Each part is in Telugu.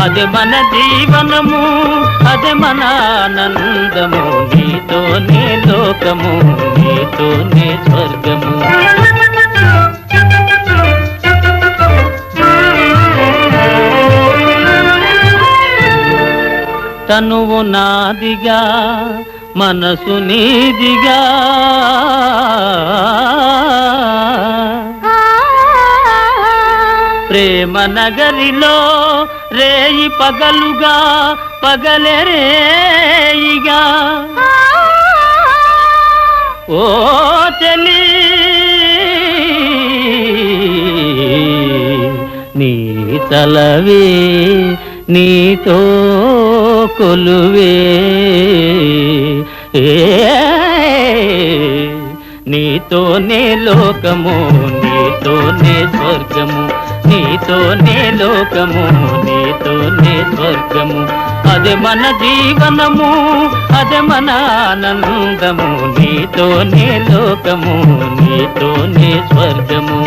అది మన జీవనము అదే మన ఆనందము. నీతోనే లోకము నీతోనే స్వర్గము. తనువు నాదిగా మనసు నీదిగా. ప్రేమ నగరిలో రేయి పగలుగా పగలే రేయిగా. ఓ తెలి నీ తలవే నీతో కొలువే. నీతోనే లోకము నీతోనే స్వర్గము నీతోనే లోకము నీ నీతోనే స్వర్గము. అదే మన జీవనము అదే మన ఆనందము. నీతోనే లోకము నీతోనే స్వర్గము.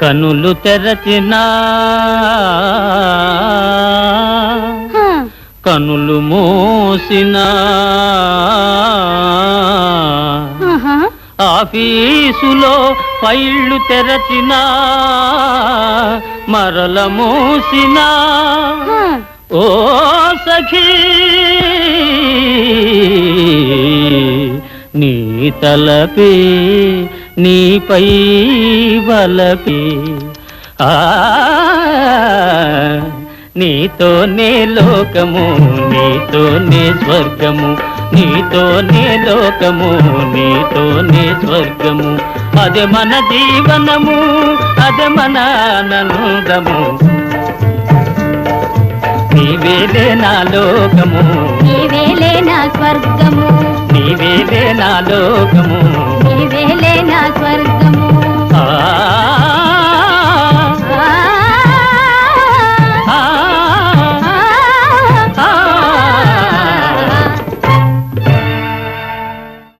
కనులు తెరచినా కనులు మూసినా ఆఫీసులో ఫైళ్ళు తెరచినా మరల మూసినా. ఓ సఖీ నీ తలపే నీపై వలపే. ఆ నీతోనే లోకము నీతోనే స్వర్గము. నీతోనే లోకము నీతోనే స్వర్గము. అదే మన జీవనము అదే మన ఆనందము. నీవేలే నా లోకము. నీవేలే నా స్వర్గము. నీవేలే నా లోకము. నీవేలే నా స్వర్గము.